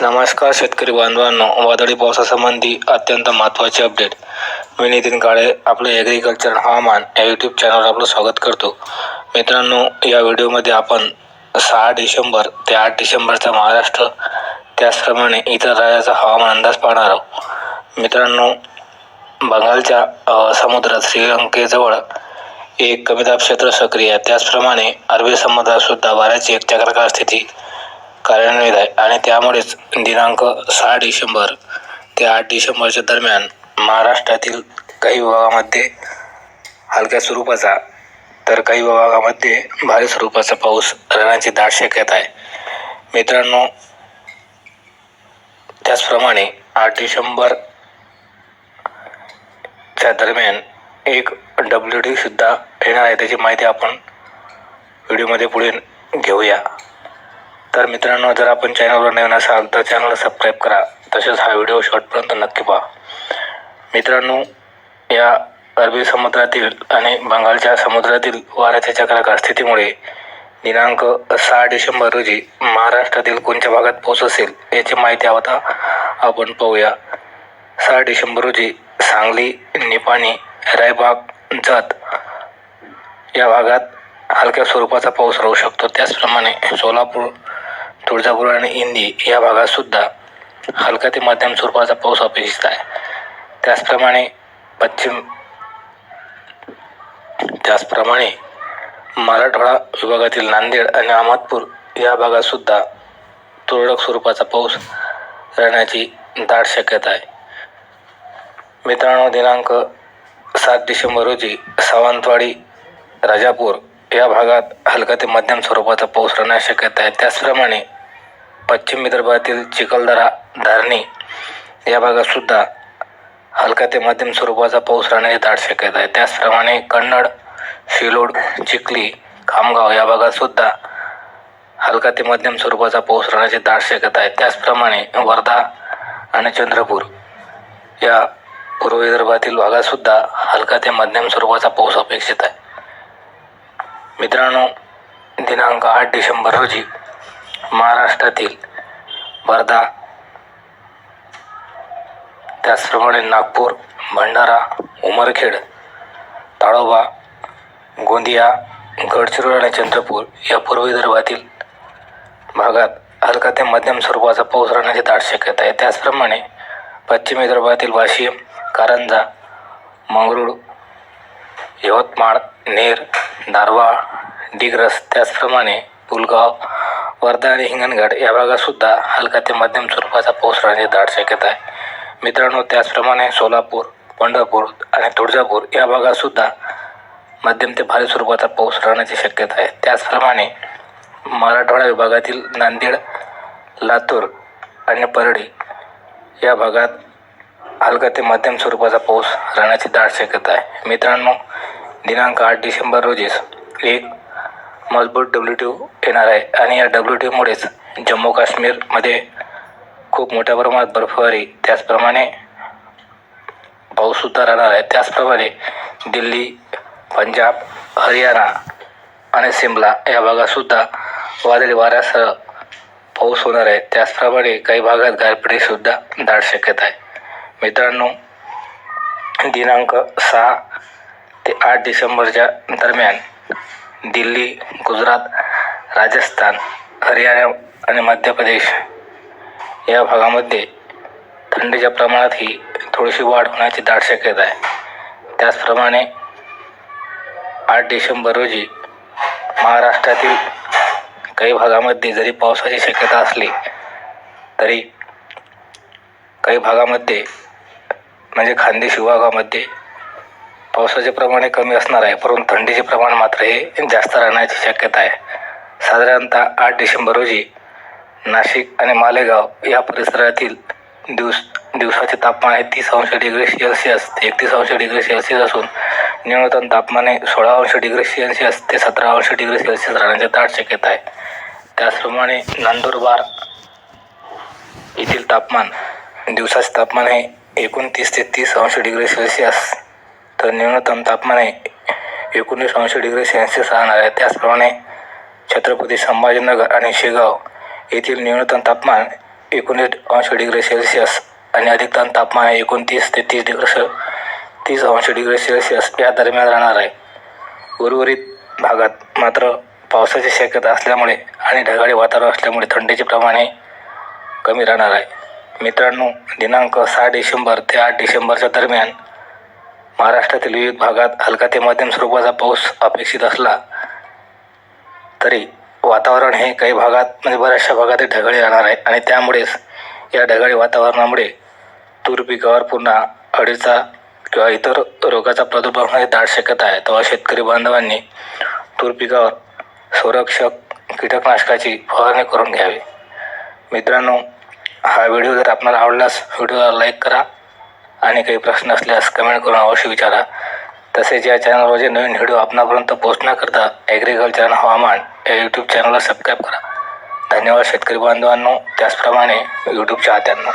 नमस्कार शेतकरी बांधवांनो वादळी पावसासंबंधी अत्यंत महत्त्वाचे अपडेट. मी नितीन काळे आपलं ॲग्रिकल्चर हवामान या यूट्यूब चॅनलवर आपलं स्वागत करतो. मित्रांनो या व्हिडिओमध्ये आपण सहा डिसेंबर ते आठ डिसेंबरचा महाराष्ट्र त्याचप्रमाणे इतर राज्याचा हवामान अंदाज पाहणार आहोत. मित्रांनो बंगालच्या समुद्रात श्रीलंकेजवळ एक कमी दाब क्षेत्र सक्रिय आहे. त्याचप्रमाणे अरबी समुद्रात सुद्धा वाऱ्याची एक चक्राकार स्थिती कार्यान्वित आहे. आणि त्यामुळेच दिनांक सहा डिसेंबर ते आठ डिसेंबरच्या दरम्यान महाराष्ट्रातील काही विभागामध्ये हलक्या स्वरूपाचा तर काही विभागामध्ये भारी स्वरूपाचा पाऊस राहण्याची दाट शक्यता आहे. मित्रांनो त्याचप्रमाणे आठ डिसेंबर च्या दरम्यान एक डब्ल्यू डी सुद्धा येणार आहे त्याची माहिती आपण व्हिडिओमध्ये पुढे घेऊया. तर मित्रांनो जर आपण चॅनलवर नवीन असाल तर चॅनलला सबस्क्राईब करा. तसेच हा व्हिडिओ शॉर्टपर्यंत नक्की पहा. मित्रांनो या अरबी समुद्रातील आणि बंगालच्या समुद्रातील वाऱ्याच्या चक्राकार स्थितीमुळे दिनांक सहा डिसेंबर रोजी महाराष्ट्रातील कोणत्या भागात पोहोच असेल याची माहिती आता आपण पाहूया. सहा डिसेंबर रोजी सांगली निपाणी रायबाग जत या भागात हलक्या स्वरूपाचा पाऊस राहू शकतो. त्याचप्रमाणे सोलापूर तुळजापूर आणि इंदी या भागात सुद्धा हलका ते मध्यम स्वरूपाचा पाऊस अपेक्षित आहे. त्याचप्रमाणे पश्चिम त्याचप्रमाणे मराठवाडा विभागातील नांदेड आणि अहमदपूर या भागात सुद्धा तुरळक स्वरूपाचा पाऊस राहण्याची दाट शक्यता आहे. मित्रांनो दिनांक सात डिसेंबर रोजी सावंतवाडी राजापूर या भागात हलका ते मध्यम स्वरूपाचा पाऊस राहण्याची शक्यता आहे. त्याचप्रमाणे पश्चिम विदर्भातील चिखलदरा धारणी या भागात सुद्धा हलका ते मध्यम स्वरूपाचा पाऊस राहण्याची दाट शक्यता आहे. त्याचप्रमाणे कन्नड शिलोड चिखली खामगाव या भागात सुद्धा हलका ते मध्यम स्वरूपाचा पाऊस राहण्याची दाट शक्यता आहे. त्याचप्रमाणे वर्धा आणि चंद्रपूर या पूर्व विदर्भातील भागातसुद्धा हलका ते मध्यम स्वरूपाचा पाऊस अपेक्षित आहे. मित्रांनो दिनांक आठ डिसेंबर रोजी महाराष्ट्रातील वर्धा त्याचप्रमाणे नागपूर भंडारा उमरखेड ताळोबा गोंदिया गडचिरोली आणि चंद्रपूर या पूर्व विदर्भातील भागात हलका ते मध्यम स्वरूपाचा पाऊस राहण्याची दाट शक्यता आहे. त्याचप्रमाणे पश्चिम विदर्भातील वाशिम कारंजा मंगरूळ यवतमाळ नेर दारवा डिग्रस त्याचप्रमाणे पुलगाव वर्धा आणि हिंगणघाट या भागात सुद्धा हलका ते मध्यम स्वरूपाचा पाऊस राहण्याची दाट शक्यता आहे. मित्रांनो त्याचप्रमाणे सोलापूर पंढरपूर आणि तुळजापूर या भागात सुद्धा मध्यम ते भारी स्वरूपाचा पाऊस राहण्याची शक्यता आहे. त्याचप्रमाणे मराठवाडा विभागातील नांदेड लातूर आणि परळी या भागात हलका ते मध्यम स्वरूपाचा पाऊस राहण्याची दाट शक्यता आहे. मित्रांनो दिनांक आठ डिसेंबर रोजीच एक मजबूत डब्ल्यू टी येणार आहे. आणि या डब्ल्यू टीमुळेच जम्मू काश्मीरमध्ये खूप मोठ्या प्रमाणात बर्फवारी त्याचप्रमाणे पाऊससुद्धा राहणार आहे. त्याचप्रमाणे दिल्ली पंजाब हरियाणा आणि सिमला या भागातसुद्धा वादळी वाऱ्यासह पाऊस होणार आहे. त्याचप्रमाणे काही भागात गारपिटीसुद्धा दाट शक्यता आहे. मित्रांनो दिनांक सहा ते आठ डिसेंबरच्या दरम्यान दिल्ली गुजरात राजस्थान हरियाणा आणि मध्य प्रदेश या भागामध्ये थंडीच्या प्रमाणात ही थोडीशी वाढ होण्याची दाट शक्यता आहे. त्याचप्रमाणे आठ डिसेंबर रोजी महाराष्ट्रातील काही भागामध्ये जरी पावसाची शक्यता असली तरी काही भागामध्ये म्हणजे खानदेश विभागामध्ये पावसाचे प्रमाण हे कमी असणार आहे परंतु थंडीचे प्रमाण मात्र हे जास्त राहण्याची शक्यता आहे. साधारणतः आठ डिसेंबर रोजी नाशिक आणि मालेगाव या परिसरातील दिवस दिवसाचे तापमान आहे तीस अंश डिग्री सेल्सिअस ते एकतीस अंश डिग्री सेल्सिअस असून न्यूनतम तापमान हे सोळा अंश डिग्री सेल्सिअस ते सतरा अंश डिग्री सेल्सिअस राहण्याची दाट शक्यता आहे. त्याचप्रमाणे नंदुरबार येथील तापमान दिवसाचे तापमान हे एकोणतीस ते तीस अंश डिग्री सेल्सिअस तर न्यूनतम तापमान आहे एकोणीस अंश डिग्री सेल्सिअस राहणार आहे. त्याचप्रमाणे छत्रपती संभाजीनगर आणि शेगाव येथील न्यूनतम तापमान एकोणीस अंश डिग्री सेल्सिअस आणि अधिकतम तापमान एकोणतीस ते तीस डिग्री तीस अंश डिग्री सेल्सिअस या दरम्यान राहणार आहे. उर्वरित भागात मात्र पावसाची शक्यता असल्यामुळे आणि ढगाळी वातावरण असल्यामुळे थंडीचे प्रमाण हे कमी राहणार आहे. मित्रांनो दिनांक सहा डिसेंबर ते आठ डिसेंबरच्या दरम्यान महाराष्ट्रातील विविध भागात हलका ते मध्यम स्वरूपाचा पाऊस अपेक्षित असला तरी वातावरण हे काही भागात म्हणजे बऱ्याचशा भागात हे ढगाळी राहणार आहे. आणि त्यामुळेच या ढगाळी वातावरणामुळे तूर पिकावर पुन्हा अळीचा किंवा इतर रोगाचा प्रादुर्भाव होण्याची दाट शक्यता आहे. तेव्हा शेतकरी बांधवांनी तूर पिकावर संरक्षक कीटकनाशकाची फवारणी करून घ्यावी. मित्रांनो हा व्हिडिओ जर आपल्याला आवडल्यास व्हिडिओला लाईक करा. आणि काही प्रश्न असल्यास कमेंट करून अवश्य विचारा. तसेच या चॅनलवर जे नवीन व्हिडिओ आपणापर्यंत पोहोचण्याकरता ॲग्रिकल्चर आणि हवामान या यूट्यूब चॅनलला सबस्क्राईब करा. धन्यवाद शेतकरी बांधवांनो. त्याचप्रमाणे यूट्यूब चाहत्यांनो.